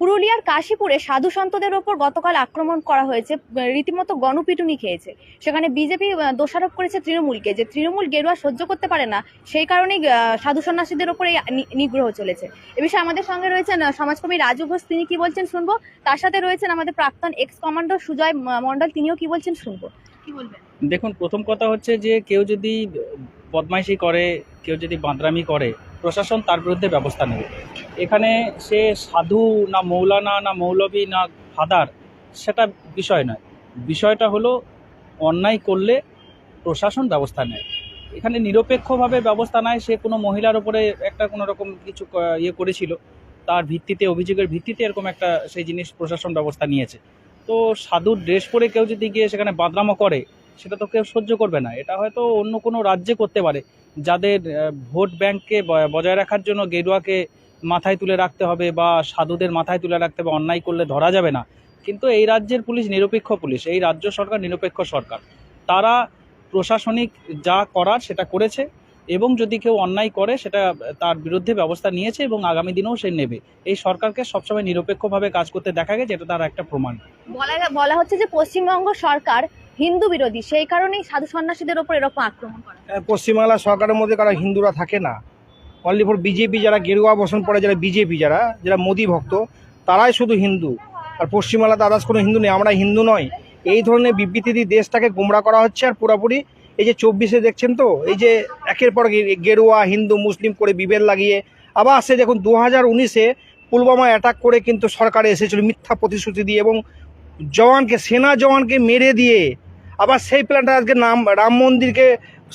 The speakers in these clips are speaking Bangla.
পুরুলিয়ার কাশীপুরে সাধু সন্তদের ওপর গতকাল আক্রমণ করা হয়েছে রীতিমতো গণপিটুনি খেয়েছে। সেখানে বিজেপি দোষারোপ করেছে তৃণমূলকে। যে তৃণমূল গেরুয়া সহ্য করতে পারে না, সেই কারণেই সাধু সন্ন্যাসীদের ওপরে এই নিগ্রহ চলেছে। এ বিষয়ে আমাদের সঙ্গে রয়েছেন সমাজকর্মী রাজু ঘোষ, তিনি কি বলছেন শুনব? তার সাথে রয়েছেন আমাদের প্রাক্তন এক্স কমান্ডো সুজয় মণ্ডল, তিনিও কি বলছেন শুনব? কি বলবেন? দেখুন, প্রথম কথা হচ্ছে যে কেউ যদি বদমাইশি করে, কেউ যদি বাঁদরামি করে প্রশাসন তার বিরুদ্ধে ব্যবস্থা নেবে। এখানে সে সাধু না মৌলানা না মৌলবী না ফাদার সেটা বিষয় নয়। বিষয়টা হলো অন্যায় করলে প্রশাসন ব্যবস্থা নেয়। এখানে নিরপেক্ষভাবে ব্যবস্থা নেয় সে কোনো মহিলার ওপরে একটা কোনো রকম কিছু ইয়ে করেছিল, তার ভিত্তিতে, অভিযোগের ভিত্তিতে এরকম একটা সেই জিনিস প্রশাসন ব্যবস্থা নিয়েছে। তো সাধুর ড্রেস পরে কেউ যদি গিয়ে সেখানে বাদরামো করে সেটা তো কেউ সহ্য করবে না। এটা হয়তো অন্য কোনো রাজ্যে করতে পারে। যাদের ভোট ব্যাংককে বজায় রাখার জন্য গেরুয়াকে মাথায় তুলে রাখতে হবে বা সাধুদের মাথায় তুলে রাখতে হবে, অন্যায় করলে ধরা যাবে না। কিন্তু এই রাজ্যের পুলিশ নিরপেক্ষ পুলিশ, এই রাজ্য সরকার নিরপেক্ষ সরকার। তারা প্রশাসনিক যা করার সেটা করেছে এবং যদি কেউ অন্যায় করে, সেটা তার বিরুদ্ধে ব্যবস্থা নিয়েছে এবং আগামী দিনেও সে নেবে। এই সরকারকে সবসময় নিরপেক্ষভাবে কাজ করতে দেখা গেছে, এটা তার একটা প্রমাণ। বলা বলা হচ্ছে যে পশ্চিমবঙ্গ সরকার হিন্দু বিরোধী, সেই কারণেই সাধু সন্ন্যাসীদের ওপর এরকম আক্রমণ করা পশ্চিমবাংলা সরকারের মধ্যে কারা হিন্দুরা থাকে না। অনলি ফর বিজেপি যারা, গেরুয়া বসন পড়ে যারা বিজেপি যারা যারা মোদি ভক্ত, তারাই শুধু হিন্দু। আর পশ্চিমবাংলাতে আদার্স কোনো হিন্দু নেই আমরা হিন্দু নয়। এই ধরনের বিবৃতি দিয়ে দেশটাকে গুমরা করা হচ্ছে আর পুরোপুরি এই যে চব্বিশে দেখছেন তো, এই যে একের পর গেরুয়া, হিন্দু, মুসলিম করে বিভেদ লাগিয়ে, আবার সে দেখুন দু হাজার উনিশে পুলওয়ামা অ্যাটাক করে কিন্তু সরকারে এসেছিল মিথ্যা প্রতিশ্রুতি দিয়ে এবং জওয়ানকে, সেনা জওয়ানকে মেরে দিয়ে আবার সেই প্ল্যানটা আজকে নাম, রাম মন্দিরকে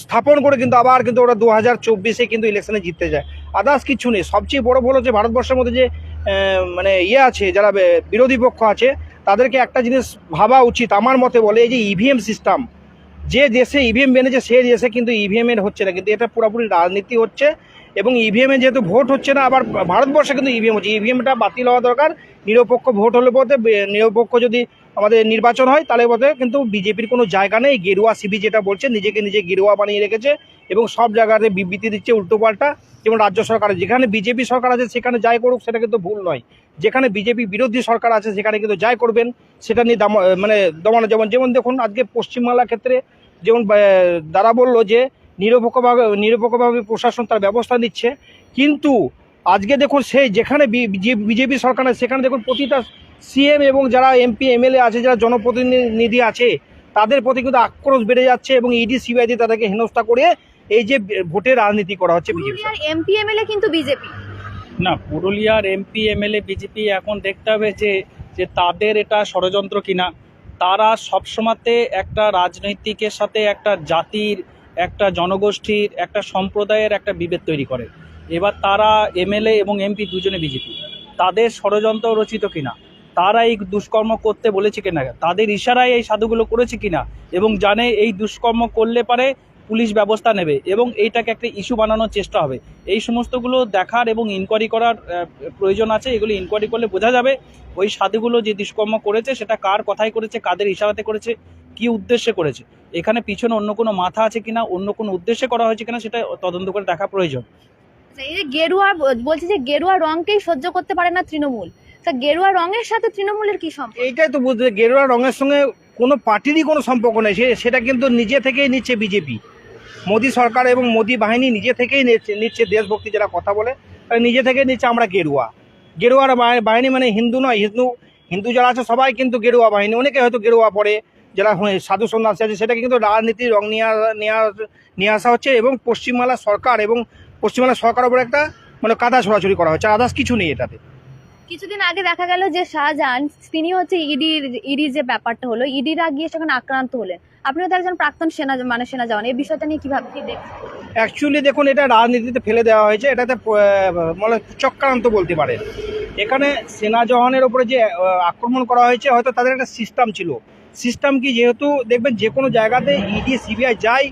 স্থাপন করে কিন্তু আবার কিন্তু ওরা দু হাজার চব্বিশে কিন্তু ইলেকশনে জিততে যায়। আদার্স কিছু নেই। সবচেয়ে বড় ভুল হচ্ছে ভারতবর্ষের মধ্যে যে মানে ইয়ে আছে, যারা বিরোধী পক্ষ আছে, তাদেরকে একটা জিনিস ভাবা উচিত। আমার মতে বলে এই যে ইভিএম সিস্টেম যে দেশে ইভিএম বেনেছে সে দেশে কিন্তু ইভিএম এর হচ্ছে না। কিন্তু এটা পুরোপুরি রাজনীতি হচ্ছে এবং ইভিএম যেহেতু ভোট হচ্ছে না, আবার ভারতবর্ষে কিন্তু ইভিএম হচ্ছে। ইভিএমটা বাতিল হওয়া দরকার। নিরপেক্ষ ভোট হলে পথে নিরপেক্ষ যদি আমাদের নির্বাচন হয়, তাহলে পথে কিন্তু বিজেপির কোনো জায়গা নেই। গেরুয়া সিবি যেটা বলছে, নিজেকে নিজে গেরুয়া বানিয়ে রেখেছে এবং সব জায়গাতে বিবৃতি দিচ্ছে উল্টোপাল্টা। যেমন রাজ্য সরকার, যেখানে বিজেপি সরকার আছে সেখানে যাই করুক, সেটা কিন্তু ভুল নয়। যেখানে বিজেপি বিরোধী সরকার আছে সেখানে কিন্তু যাই করবেন, সেটা নিয়ে দাম- মানে দমানো। যেমন যেমন দেখুন, আজকে পশ্চিমবাংলার ক্ষেত্রে যেমন দ্বারা বলল যে নিরপেক্ষভাবে নিরপেক্ষভাবে প্রশাসন তার ব্যবস্থা নিচ্ছে। কিন্তু আজকে দেখুন সেই যেখানে বিজেপি সরকার সেখানে দেখুন প্রতিটা সিএম এবং যারা এমপি এমএলএ আছে যারা জনপ্রতিনিধি আছে তাদের প্রতি কিন্তু আক্রোশ বেড়ে যাচ্ছে এবং ইডি সিবিআই দিয়ে তাদেরকে হেনস্থা করে এই যে ভোটের রাজনীতি করা হচ্ছে এমপি এমএলএ কিন্তু বিজেপি না পুরুলিয়ার এমপি এমএলএ বিজেপি এখন দেখতে হবে যে যে তাদের এটা ষড়যন্ত্র কিনা। তারা সবসময়তে একটা রাজনৈতিকের সাথে একটা জাতির একটা জনগোষ্ঠীর একটা সম্প্রদায়ের একটা বিভেদ তৈরি করে। এবার তারা এমএলএ এবং এমপি দুজনে বিজেপি তাদের ষড়যন্ত্র রচিত কিনা? তারা এই দুষ্কর্ম করতে বলেছে কিনা? তাদের ইশারায় এই সাধুগুলো করেছে কিনা? এবং জানে এই দুষ্কর্ম করলে পারে পুলিশ ব্যবস্থা নেবে এবং এইটাকে একটা ইস্যু বানানোর চেষ্টা হবে। এই সমস্তগুলো দেখার এবং ইনকোয়ারি করার প্রয়োজন আছে। এগুলো ইনকোয়ারি করলে বোঝা যাবে ওই সাধুগুলো যে দুষ্কর্ম করেছে সেটা কার কথায় করেছে কাদের ইশারাতে করেছে কি উদ্দেশ্যে করেছে এখানে পিছনে অন্য কোনো মাথা আছে কিনা অন্য কোনো উদ্দেশ্যে করা হয়েছে কিনা সেটা তদন্ত করে দেখা প্রয়োজন। আচ্ছা, এই যে গেরুয়া বলছে যে গেরুয়া রংকেই সহ্য করতে পারে না তৃণমূল। তা গেরুয়া রঙের সাথে তৃণমূলের কি সম্পর্ক? এইটাই তো বুঝতে গেরুয়া রঙের সঙ্গে কোনো পার্টিরই কোনো সম্পর্ক নেই। সেটা কিন্তু নিজে থেকেই নিচ্ছে বিজেপি। মোদী সরকার এবং মোদী বাহিনী নিজে থেকেই নিচ্ছে দেশভক্তি যারা কথা বলে নিজে থেকে নিচ্ছে আমরা গেরুয়া। গেরুয়ার বাহিনী মানে হিন্দু নয়, হিন্দু হিন্দু যারা আছে সবাই কিন্তু গেরুয়া বাহিনী। অনেকে হয়তো গেরুয়া পড়ে যারা সাধু সন্ন্যাসী আছে, সেটাকে কিন্তু রাজনীতির রং নিয়ে নিয়ে আসা হচ্ছে এবং পশ্চিমবাংলা সরকার এবং পশ্চিমবাংলা সরকারের উপর একটা মানে কাদা ছড়াছড়ি করা হচ্ছে। আদার্স কিছু নেই এটাতে। কিছুদিন আগে দেখা গেল যে শাহজাহান, তিনি হচ্ছে ইডির ইডি যে ব্যাপারটা হলো ইডিরা গিয়ে সেখানে আক্রান্ত হলেন। আপনিও তো একজন প্রাক্তন সেনা মানে সেনা জওয়ান, এই বিষয়টা নিয়ে কীভাবে কি দেখছেন? অ্যাকচুয়ালি দেখুন, এটা রাজনীতিতে ফেলে দেওয়া হয়েছে, এটাতে মানে চক্রান্ত বলতে পারেন। এখানে সেনা জওয়ানের উপরে যে আক্রমণ করা হয়েছে, হয়তো তাদের একটা সিস্টেম ছিল। সিস্টেম কি যেহেতু, দেখবেন যে কোনো জায়গাতে ইডি, সিবিআই যাই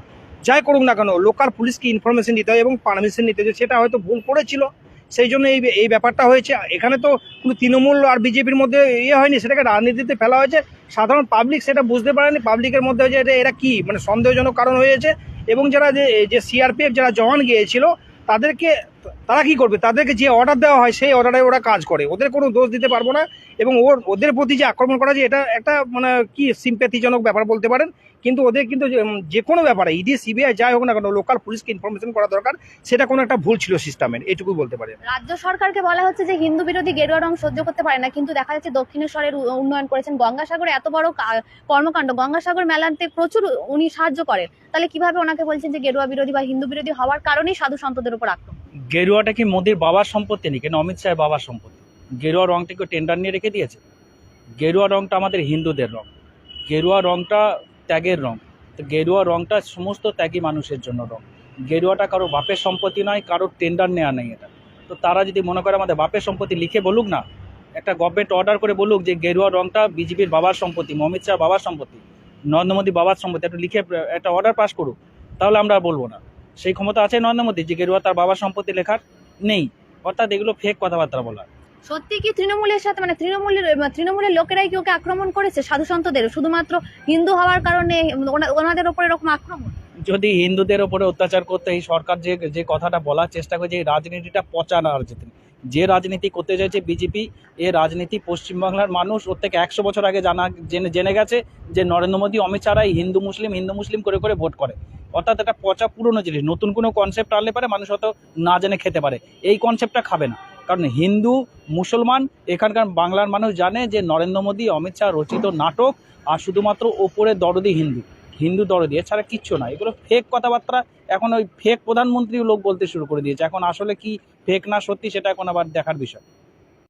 যাই করুক না কেন, লোকাল পুলিশকে ইনফরমেশন দিতে হয় এবং পারমিশন নিতে হয়, সেটা হয়তো ভুল করেছিল। সেই জন্য এই এই ব্যাপারটা হয়েছে। এখানে তো কোনো তৃণমূল আর বিজেপির মধ্যে ইয়ে হয়নি, সেটাকে রাজনীতিতে ফেলা হয়েছে। সাধারণ পাবলিক সেটা বুঝতে পারেনি। পাবলিকের মধ্যে হয়েছে এটা, এরা কী? মানে সন্দেহজনক কারণ হয়েছে। এবং যারা যে যে সিআরপিএফ যারা জওয়ান গিয়েছিল, তাদেরকে তারা কি করবে? তাদেরকে যে অর্ডার দেওয়া হয়, সেই অর্ডারে ওরা কাজ করে। ওদের কোনো দোষ দিতে পারব না এবং ওর, ওদের প্রতি যে আক্রমণ করা যে এটা একটা মানে কি সিম্প্যাথিজনক ব্যাপার বলতে পারেন, কিন্তু ওদের কিন্তু যে- কোনো ব্যাপারে, ইডি, সিবিআই, যাই হোক না কেন লোকাল পুলিশকে ইনফরমেশন করা দরকার, সেটা কোনো একটা ভুল ছিল সিস্টেমের এইটুকু বলতে পারে রাজ্য সরকারকে বলা হচ্ছে যে হিন্দু বিরোধী গেরুয়া রং সহ্য করতে পারে না, কিন্তু দেখা যাচ্ছে দক্ষিণেশ্বরের উন্নয়ন করেছেন গঙ্গাসাগরে এত বড় কর্মকাণ্ড, গঙ্গাসাগর মেলাতে প্রচুর উনি সাহায্য করেন। তাহলে কীভাবে ওনাকে বলছেন যে গেরুয়া বিরোধী বা হিন্দু বিরোধী হওয়ার কারণেই সাধু সন্তদের উপর আক্রমণ? গেরুয়াটা কি মোদির বাবার সম্পত্তি নাকি? না, অমিত শাহের বাবার সম্পত্তি। গেরুয়া রংটা কি টেন্ডার নিয়ে রেখে দিয়েছে? গেরুয়া রংটা আমাদের হিন্দুদের রং। গেরুয়া রংটা ত্যাগের রং। তো গেরুয়া রংটা সমস্ত ত্যাগী মানুষের জন্য রং। গেরুয়াটা কারও বাপের সম্পত্তি নয়, কারও টেন্ডার নেওয়া নেই এটা। তো তারা যদি মনে করে আমাদের বাপের সম্পত্তি লিখে বলুক না, একটা গভর্নমেন্ট অর্ডার করে বলুক যে গেরুয়া রংটা বিজেপির বাবার সম্পত্তি, অমিত শাহ বাবার সম্পত্তি, নরেন্দ্র মোদী বাবার সম্পত্তি, একটু লিখে, একটা অর্ডার পাস করুক, তাহলে আমরা বলব না। সেই ক্ষমতা আছে নরেন্দ্র মোদী যে গেরুয়া তার বাবার সম্পত্তি লেখার নেই। অর্থাৎ এগুলো ফেক কথাবার্তা বলা সত্যি কি তৃণমূলের সাথে মানে তৃণমূলের তৃণমূলের লোকেরাই কি ওকে আক্রমণ করেছে? সাধু সন্তদের শুধুমাত্র হিন্দু হওয়ার কারণে ওনা- ওনাদের ওপর এরকম আক্রমণ? যদি হিন্দুদের ওপরে অত্যাচার করতে এই সরকার যে যে কথাটা বলার চেষ্টা করছে এই রাজনীতিটা পচা না রাজনীতি যে রাজনীতি করতে চাইছে বিজেপি এ রাজনীতি পশ্চিমবাংলার মানুষ ওর থেকে একশো বছর আগে জানা জেনে জেনে গেছে যে নরেন্দ্র মোদী অমিত শাহরাই হিন্দু মুসলিম হিন্দু মুসলিম করে করে ভোট করে। অর্থাৎ এটা পচা পুরনো জিনিস, নতুন কোনো কনসেপ্ট আনলে পারে, মানুষ হয়তো না জেনে খেতে পারে। এই কনসেপ্টটা খাবে না। কারণ হিন্দু, মুসলমান, এখানকার বাংলার মানুষ জানে যে নরেন্দ্র মোদী, অমিত শাহ রচিত নাটক, আর শুধুমাত্র ওপরে দরদি হিন্দু। হিন্দু দরদি, এছাড়া কিচ্ছু না। এগুলো ফেক কথাবার্তা। এখন ওই ফেক প্রধানমন্ত্রী লোক বলতে শুরু করে দিয়েছে। এখন আসলে কি ফেক না সত্যি, সেটা এখন আবার দেখার বিষয়।